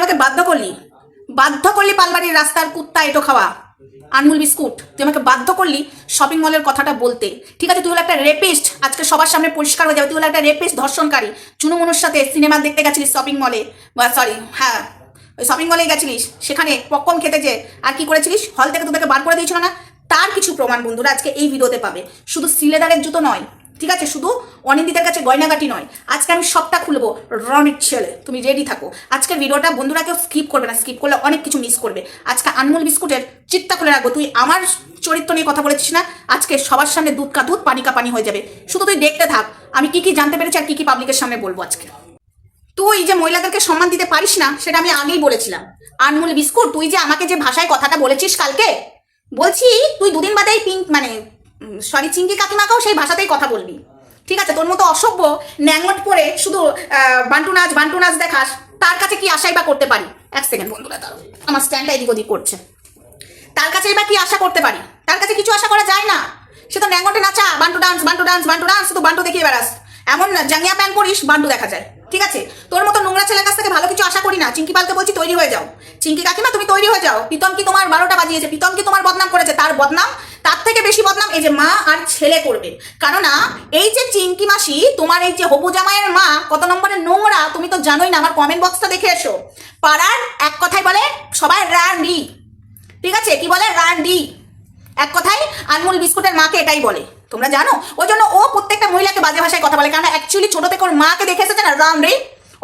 আমাকে বাধ্য করলি? বাধ্য করলি পালবাড়ির রাস্তার কুত্তা এটো খাওয়া আনমুল বিস্কুট। তুই আমাকে বাধ্য করলি শপিং মলের কথাটা বলতে। ঠিক আছে, তুই হলো একটা রেপিস্ট আজকে সবার সামনে পরিষ্কার হয়ে যাবে। তুই হলো একটা রেপিস্ট ধর্ষণকারী। চুনুমনুর সাথে সিনেমা দেখতে গেছিলিস শপিং মলে সরি হ্যাঁ ওই শপিং মলে গেছিলিস। সেখানে পপকর্ন খেতে যে আর কি করেছিলিস? হল থেকে তোদেরকে বার করে দিয়েছিল না? তার কিছু প্রমাণ বন্ধুরা আজকে এই ভিডিওতে পাবে। শুধু সিলেদারের জুতো নয় ঠিক আছে, শুধু অনিন্দিতার কাছে গয়নাগাটি নয়, আজকে আমি সবটা খুলবো রনিক ছেলে, তুমি রেডি থাকো। আজকের ভিডিওটা বন্ধুরা কেউ স্কিপ করবে না স্কিপ করলে অনেক কিছু মিস করবে। আজকে আনমোল বিস্কুটের চিত্তা খুলে রাখব, তুই আমার চরিত্র নিয়ে কথা বলেছিস না? আজকে সবার সামনে দুধ কা দুধ, পানি কা পানি হয়ে যাবে। শুধু তুই দেখতে থাক, আমি কি কি জানতে পেরেছি আর কি কি পাবলিকের সামনে বলব আজকে। তুই যে মহিলাদেরকে সম্মান দিতে পারিস না, সেটা আমি আগেই বলেছিলাম। আনমোল বিস্কুট, তুই যে আমাকে যে ভাষায় কথাটা বলেছিস কালকে, বলছি, তুই দুদিন বাদেই পিঙ্ক মানে সরি চিঙ্কি কাকিমাকেও সেই ভাষাতেই কথা বলবি। ঠিক আছে, তোর মতো অসভ্য ন্যাংট পরে শুধু বান্টু নাচ বান্টু নাচ দেখাস, তার কাছে কি আশাই বা করতে পারি? এক সেকেন্ড বন্ধুরা তার আমার স্ট্যান্ডটা এদিক ওদিক করছে। তার কাছে এবার কি আশা করতে পারি? তার কাছে কিছু আশা করা যায় না? সে তো ন্যাঙ্গটে নাচা, Bantu dance Bantu dance Bantu dance তো বান্টু দেখিয়ে বেড়াস। এমন জাঙ্গিয়া প্যান্ট পরিস, বান্টু দেখা যায়। ঠিক আছে? তোর মতো নোংরা ছেলের কাছ থেকে ভালো কিছু আশা করি না। চিঙ্কি পালকে বলছি তৈরি হয়ে যাও। চিঙ্কি কাকিমা, তুমি তৈরি হয়ে যাও। প্রীতম কি তোমার বারোটা বাজিয়েছে? প্রীতম কি তোমার বদনাম করেছে? তার বদনাম? তার থেকে বেশি বদনাম এই যে মা আর ছেলে করবে। কেননা, এই যে চিঙ্কি মাসি, তোমার এই যে হবু জামাইয়ের মা, কত নম্বরের নোংরা, তুমি তো জানোই না, আমার কমেন্ট বক্সটা দেখে এসো। পাড়ার এক কথায় বলে সবাই রান্ডি। ঠিক আছে? কি বলে? রান্ডি। এক কথায় আনমোল বিস্কুটের মাকে এটাই বলে। তোমরা জানো? ওই জন্য ও প্রত্যেকটা মহিলাকে বাজে ভাষায় কথা বলে। কারণ অ্যাকচুয়ালি ছোট থেকে ওর মাকে দেখে এসেছে না, রামরি?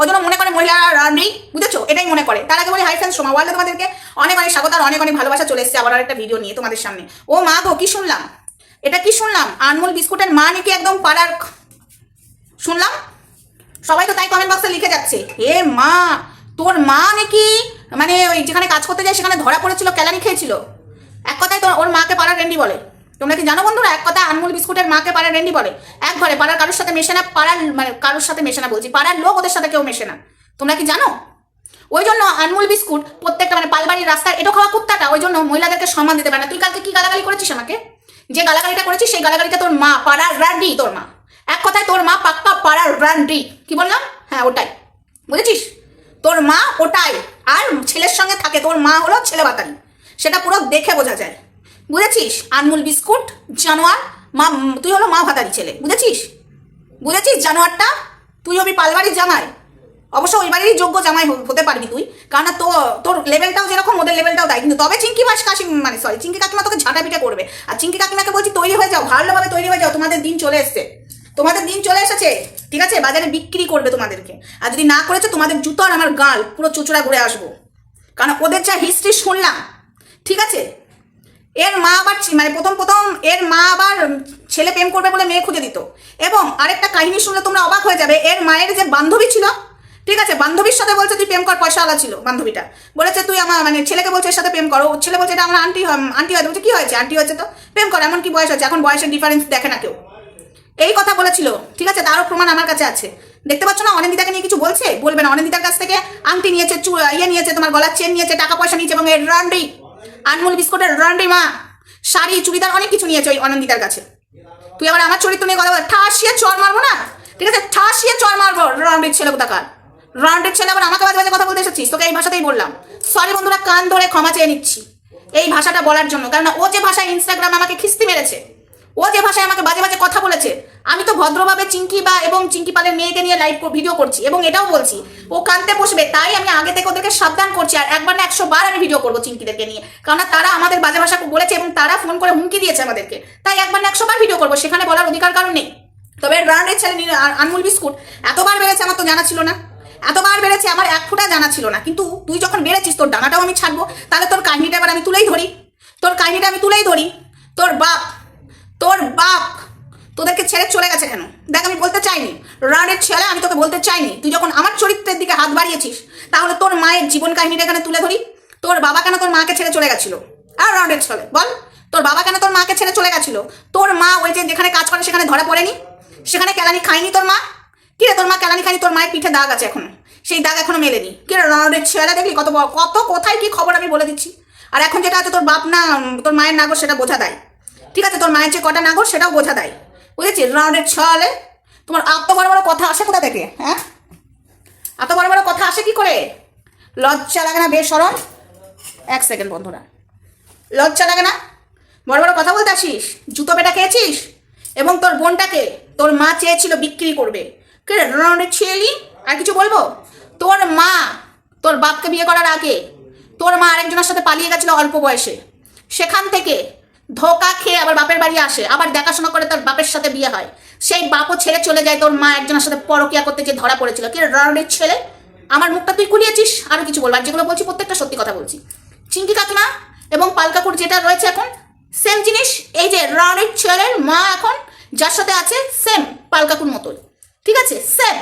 ওই জন্য মনে করে মহিলা রামরি, বুঝেছ? এটাই মনে করে। তার আগে বলি হাই ফ্রেন্ডস সোমা ওয়ার্ল্ডে তোমাদেরকে অনেক অনেক স্বাগত আর অনেক অনেক ভালোবাসা চলে এসেছে আবার একটা ভিডিও নিয়ে তোমাদের সামনে। ও মা গো, কি শুনলাম? এটা কি শুনলাম? আনমোল বিস্কুটের মা নাকি একদম পাড়ার শুনলাম? সবাই তো তাই কমেন্ট বক্সে লিখে যাচ্ছে। এ মা, তোর মা নাকি মানে ওই যেখানে কাজ করতে যায় সেখানে ধরা পড়েছিল, কেলানি খেয়েছিল? এক কথায় তোর ওর মাকে পাড়ার রেন্ডি বলে। তোমরা কি জানো বন্ধুরা? এক কথা আনমোল বিস্কুটের মাকে পাড়ার রেন্ডি বলে। এক ঘরে পাড়ার কারোর সাথে মেশে না, পাড়ার মানে কারোর সাথে মেশে না বলছি, পাড়ার লোক ওদের সাথে কেউ মেশে না। তোমরা কি জানো? ওই জন্য আনমোল বিস্কুট প্রত্যেকটা মানে পালবাড়ির রাস্তার এটা খাওয়া কুত্তাটা, ওই জন্য মহিলাদেরকে সম্মান দিতে পারে না। তুই কালকে কি গালাগালি করেছিস আমাকে? যে গালাগালিটা করেছিস, সেই গালাগালিটা তোর মা, পাড়ার রান্ডি তোর মা। এক কথায় তোর মা পাক্কা পাড়ার রান্ডি কি বললাম? হ্যাঁ ওটাই। বুঝেছিস? তোর মা ওটাই। আর ছেলের সঙ্গে থাকে, তোর মা হলো ছেলে বাতারি। সেটা পুরো দেখে বোঝা যায়। বুঝেছিস? আনমুল বিস্কুট, জানোয়ার, মা, তুই হলো মা ভাতারি ছেলে, বুঝেছিস? বুঝেছিস জানোয়ারটা? তুই হবি পালবাড়ির জামাই। অবশ্য ওই বাড়িরই যোগ্য জামাই হতে পারবি তুই কারণ তো তোর লেভেলটাও যেরকম, ওদের লেভেলটাও তাই। কিন্তু তবে চিঙ্কি মাস কাশি মানে সরি চিঙ্কি কাকিমা তোকে ঝাঁটা পিটা করবে। আর চিঙ্কি কাকিমাকে বলছি তৈরি হয়ে যাও, ভালোভাবে তৈরি হয়ে যাও, তোমাদের দিন চলে এসছে। তোমাদের দিন চলে এসেছে, ঠিক আছে? বাজারে বিক্রি করবে তোমাদেরকে। আর যদি না করেছ, তোমাদের জুতো আর আমার গাল, পুরো চুচুড়া ঘুরে আসব। কারণ ওদের যা হিস্ট্রি শুনলাম, ঠিক আছে? এর মা আবার মানে প্রথম প্রথম এর মা আবার ছেলে প্রেম করবে বলে মেয়ে খুঁজে দিত। এবং আরেকটা কাহিনী শুনলে তোমরা অবাক হয়ে যাবে, এর মায়ের যে বান্ধবী ছিল, ঠিক আছে, বান্ধবীর সাথে বলছে, তুই প্রেম কর পয়সাওয়ালা ছিল বান্ধবীটা। বলেছে, তুই আমার মানে ছেলেকে বলছে, এর সাথে প্রেম করো। ছেলে বলছে, এটা আমার আন্টি হয়- আন্টি হয়েছে বলছে, কি হয়েছে? আন্টি হয়েছে তো? প্রেম কর, এমন কি বয়স হয়েছে? এখন বয়সের ডিফারেন্স দেখে না কেউ। এই কথা বলেছিল, ঠিক আছে, তারও প্রমাণ আমার কাছে আছে। দেখতে পাচ্ছ না, অনিন্দিতাকে নিয়ে কিছু বলছে? বলবে না, অনিন্দিতার কাছ থেকে আংটি নিয়েছে ইয়ে নিয়েছে, তোমার গলার চেন নিয়েছে, টাকা পয়সা নিয়েছে এবং এর রান্ডি আনমোল বিস্কুটের রান্ডি মা। শাড়ি, চুড়িদার অনেক কিছু নিয়েছে ওই অনন্দিতার কাছে। তুই আবার আমার চরিত্র নিয়ে কথা বল। ঠাসিয়ে চর মারবো না? ঠিক আছে? ঠাসিয়ে চর মারবো রান্ডির ছেলে কোথাকার? রান্ডির ছেলে আবার আমাকে বাজে বাজে কথা বলতে এসেছিস? তোকে এই ভাষাতেই বললাম। সরি বন্ধুরা, কান ধরে ক্ষমা চেয়ে নিচ্ছি। এই ভাষাটা বলার জন্য। কারণ ও যে ভাষায় ইনস্টাগ্রাম আমাকে খিস্তি মেরেছে ও যে ভাষায় আমাকে বাজে বাজে কথা বলেছে, আমি তো ভদ্রভাবে চিঙ্কি বা এবং চিঙ্কি পালের মেয়েকে নিয়ে লাইভ ভিডিও করছি এবং এটাও বলছি। ও কানতে বসবে, তাই আমি আগে থেকে ওদেরকে সাবধান করছি আর একবার না একশো বার আমি ভিডিও করব চিঙ্কিদেরকে নিয়ে। কারণ তারা আমাদের বাজে ভাষা বলেছে এবং তারা ফোন করে হুমকি দিয়েছে আমাদেরকে। তাই একবার না একশো বার ভিডিও করব, সেখানে বলার অধিকার কারণ নেই। তবে রানের ছেলে আনমুল বিস্কুট, এতবার বেড়েছে আমার তো জানা ছিল না। এতবার বেড়েছে, আমার এক ফুটা জানা ছিল না। কিন্তু তুই যখন বেড়েছিস, তোর ডানাটাও আমি ছাড়বো। তাহলে তোর কাহিনীটা এবার আমি তুলেই ধরি। তোর কাহিনীটা আমি তুলেই ধরি। তোর বাপ তোর বাপ তোদেরকে ছেড়ে চলে গেছে কেন? দেখ, আমি বলতে চাইনি। রানের ছেলে, আমি তোকে বলতে চাইনি। তুই যখন আমার চরিত্রের দিকে হাত বাড়িয়েছিস, তাহলে তোর মায়ের জীবন কাহিনীটা এখানে তুলে ধরি। তোর বাবা কেন তোর মাকে ছেড়ে চলে গেছিল? আর রানের ছেলে, বল। তোর বাবা কেন তোর মাকে ছেড়ে চলে গেছিল? তোর মা ওই যে যেখানে কাজ করে, সেখানে ধরা পড়েনি? সেখানে কেলানি খায়নি তোর মা? কি রে, তোর মা কেলানি খায়নি? তোর মায়ের পিঠে দাগ আছে এখনও। সেই দাগ এখনও মেলেনি। কি রে, রানের ছেলে দেখলি? কত কত কোথায় কি খবর আমি বলে দিচ্ছি? আর এখন যেটা আছে তোর বাপ না তোর মায়ের নাগর সেটা বোঝা দেয়। ঠিক আছে, তোর মায়ের যে কটা নাগর সেটাও বোঝা দেয়। বুঝেছিস? রাউন্ডের ছলে। তোমার এত বড় বড় কথা আসে কোথা থেকে হ্যাঁ? এত বড় বড় কথা আসে কি করে? লজ্জা লাগে না বেসরম? এক সেকেন্ড বন্ধুরা। লজ্জা লাগে না? বড় বড় কথা বলতে আসিস? জুতো পেটা খেয়েছিস? এবং তোর বোনটাকে তোর মা চেয়েছিল বিক্রি করবে। কে রণে ছেলি? আর কিছু বলব? তোর মা, তোর বাপকে বিয়ে করার আগে তোর মা আরেকজনের সাথে পালিয়ে গেছিল অল্প বয়সে। সেখান থেকে ধোকা খেয়ে আবার বাপের বাড়ি আসে, আবার দেখাশোনা করে তার বাপের সাথে বিয়ে হয়। সেই বাপও ছেড়ে চলে যায় তোর মা একজনের সাথে পরকিয়া করতে যে ধরা পড়েছিল। কি রণের ছেলে? আমার মুখটা তুই খুলিয়েছিস? আরও কিছু বলব আর যেগুলো বলছি প্রত্যেকটা সত্যি কথা বলছি। চিঙ্কি কাকিমা এবং পালকাকুর যেটা রয়েছে এখন সেম জিনিস। এই যে রানের ছেলের মা এখন, যার সাথে আছে সেম পালকাকুর মতোই। ঠিক আছে? সেম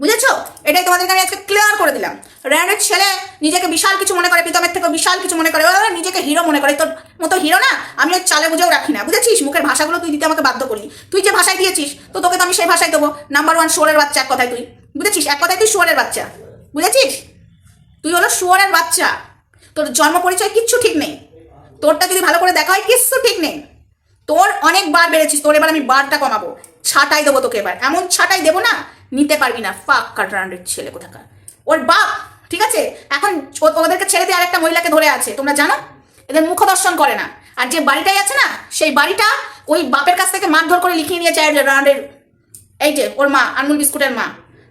বুঝেছ? এটাই তোমাদেরকে আমি আজকে ক্লিয়ার করে দিলাম। র্যানের ছেলে নিজেকে বিশাল কিছু মনে করে, প্রীতমের থেকে বিশাল কিছু মনে করে ও নিজেকে হিরো মনে করে। তোর মতো হিরো না, আমি ওই চালে বুঝেও রাখি না। বুঝেছিস? মুখের ভাষাগুলো তুই দিতে আমাকে বাধ্য করলি। তুই যে ভাষায় দিয়েছিস, তো তোকে তো আমি সেই ভাষায় দেবো। নাম্বার ওয়ান শোরের বাচ্চা এক কথায় তুই। বুঝেছিস? এক কথায় তুই শোরের বাচ্চা। বুঝেছিস? তুই হলো শুয়ারের বাচ্চা। তোর জন্ম পরিচয় কিচ্ছু ঠিক নেই। তোরটা যদি ভালো করে দেখা হয়, কিচ্ছু ঠিক নেই। তোর অনেক বার বেড়েছিস, তোর এবার আমি বারটা কমাবো। ছাটাই দেবো তোকে এবার। এমন ছাটাই দেবো না নিতে পারবি না। ফাক কাটরান্ডের ছেলে কোথাকার। ওর বাপ, ঠিক আছে? এখন ওদেরকে ছেড়ে দিয়ে আরেকটা মহিলাকে ধরে আছে, তোমরা জানো? এদের মুখ দর্শন করে না। আর যে বাড়িটাই আছে না, সেই বাড়িটা ওই বাপের কাছ থেকে মারধর করে লিখিয়ে নিয়েছে রান্ডের। এই যে, ওর মা, আনমুল বিস্কুটের মা।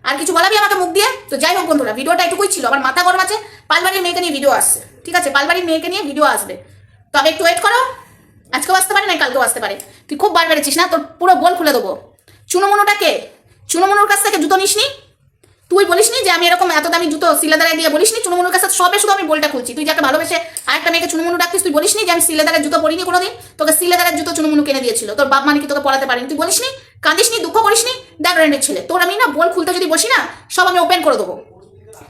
আর কিছু বলাবি আমাকে মুখ দিয়ে? তো যাই হোক বন্ধুরা, ভিডিওটা এটুকুই ছিল। আমার মাথা গরম আছে, পালবাড়ির মেয়েকে নিয়ে ভিডিও আসছে। ঠিক আছে, পালবাড়ির মেয়েকে নিয়ে ভিডিও আসবে। তবে একটু ওয়েট করো। আজকেও আসতে পারে না, কালকেও আসতে পারে। তুই খুব বার বেড়েছিস না? তোর পুরো বল খুলে দেবো। চুনোমুনোটাকে চুনোমুনোর কাছ থেকে জুতো নিসনি? তুই বলিসনি যে আমি এরকম এত দামি জুতো সিলেদারে দিয়ে বলিসনি? চুনমনুর কাছে সবে শুধু আমি বলটা খুলছি। তুই যাকে ভালোবেসে আরেকটা মেয়েকে চুনমনু ডাকতিস, তুই বলিসনি যে আমি সিলেদারের জুতো পরিনি কোনোদিন? তোকে সিলেদারের জুতো চুনমনু কিনে দিয়েছিল। তোর বাপ মানে কি তোকে পড়াতে পারিনি। তুই বলিসনি? কাঁদিসনি? দুঃখ করিসনি? দেখ রেন্ডের ছেলে, তোর আমি না বল খুলতে যদি বসি না, সব আমি ওপেন করে দেবো।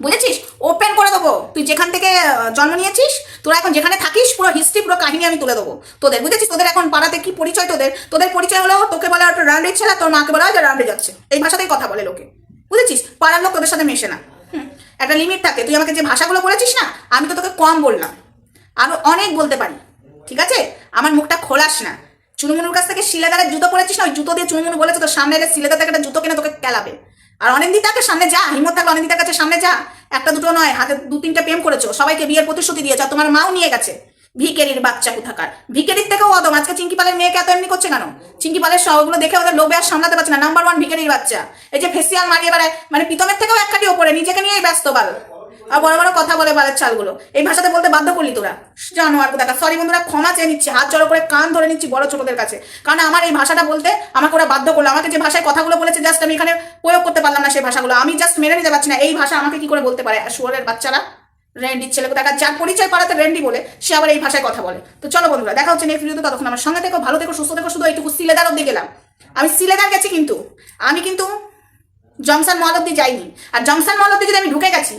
বুঝেছিস? ওপেন করে দেবো। তুই যেখান থেকে জন্ম নিয়েছিস, তোরা এখন যেখানে থাকিস, পুরো হিস্ট্রি পুরো কাহিনী আমি তুলে দেবো। তোদের, বুঝেছিস? তোদের এখন পাড়াতে কি পরিচয় তোদের? তোদের পরিচয় হলো, তোকে বলা একটা রান্ডে ছেলে, তোর মাকে বলা হয় যে যাচ্ছে। এই ভাষাতেই কথা বলে লোকে। বুঝেছিস? পাড়ার লোক তোদের সাথে মেশে না। একটা লিমিট থাকে। তুই আমাকে যে ভাষাগুলো বলেছিস না, আমি তো তোকে কম বললাম। আরও অনেক বলতে পারি। ঠিক আছে? আমার মুখটা খোলাস না। চুনুমুনুর কাছ থেকে শিলেদারের জুতো পরেছিস না? ওই জুতো দিয়ে চুনুমুনু বলেছে, তোর সামনে এলে শিলেদার থেকে একটা জুতো কিনে তোকে কেলাবে। আর অনিন্দিতাকে তাকে সামনে যা হিমত থাকলে অনেক কাছে সামনে যা। একটা দুটো নয়, হাতে দু তিনটা প্রেম করেছ। সবাইকে বিয়ের প্রতিশ্রুতি দিয়েছ তোমার মাও নিয়ে গেছে। ভিকেরির বাচ্চা কোথাকার? ভিকেরির থেকেও অদম, আজকে চিঙ্কি পালের মেয়েকে এত এমনি করছে কেন? চিঙ্কি পালের সবগুলো দেখে ওদের লোভে আর সামলাতে পারছে না। নাম্বার ওয়ান ভিকেরির বাচ্চা। এই যে ফেসিয়াল মারিয়ে বেড়ায় মানে প্রীতমের থেকেও এক কাটি ওপরে, নিজেকে নিয়েই ব্যস্ত বাল। আর বড় বড় কথা বলে বালের চালগুলো। এই ভাষাতে বলতে বাধ্য করলি তোরা। জানো আর দেখা সরি বন্ধুরা, ক্ষমা চেয়ে নিচ্ছি, হাত জড়ো করে কান ধরে নিচ্ছি বড় ছোটদের কাছে। কারণ আমার এই ভাষাটা বলতে আমাকে ওরা বাধ্য করল। আমাকে যে ভাষায় কথাগুলো বলেছে জাস্ট আমি এখানে প্রয়োগ করতে পারলাম না সেই ভাষাগুলো। আমি জাস্ট মেনে নিতে পারছি না। এই ভাষা আমাকে কি করে বলতে পারে? আর শুয়ারের বাচ্চারা, রেন্ডির ছেলেকে দেখা যার পরিচয় পাড়াতে রেন্ডি বলে, সে আবার এই ভাষায় কথা বলে। তো চলো বন্ধুরা, দেখা হচ্ছে নেক্সট ভিডিওতে ততক্ষণ আমার সঙ্গে থেকো, ভালো থেকো, সুস্থ থেকো। শুধু এইটুকু সিলেদার অব্দি গেলাম। আমি সিলেদার গেছি কিন্তু। আমি কিন্তু জংশন মল অব্দি যাইনি। আর জংশন মল অব্দি যদি আমি ঢুকে গেছি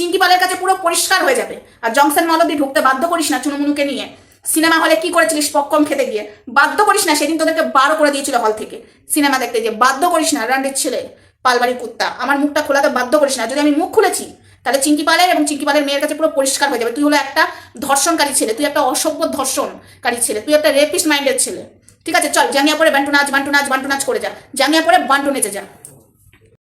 চিঙ্কি পালের কাছে পুরো পরিষ্কার হয়ে যাবে। আর জংশন মল অব্দি ঢুকতে বাধ্য করিস না চুনুমুনুকে নিয়ে। সিনেমা হলে কি করেছিলিস পপকর্ন খেতে গিয়ে? বাধ্য করিস না, সেদিন তোদেরকে বার করে দিয়েছিল হল থেকে। সিনেমা দেখতে গিয়ে বাধ্য করিস না রান্ডের ছেলে, পালবাড়ির কুত্তা। আমার মুখটা খোলাতে বাধ্য করিস না, যদি আমি মুখ খুলেছি, তাহলে চিঙ্কি পালের এবং চিঙ্কি পালের মেয়ের কাছে পুরো পরিষ্কার হয়ে যাবে। তুই হলো একটা ধর্ষণকারী ছেলে, তুই একটা অসভ্য ধর্ষণকারী ছেলে, তুই একটা রেপিস্ট মাইন্ডের ছেলে। ঠিক আছে, চল জাঙ্গিয়া পরে বান্টু নাচ বান্টু নাচ বান্টু নাচ করে যা। জাঙ্গিয়া পরে বান্টু নেচে যা।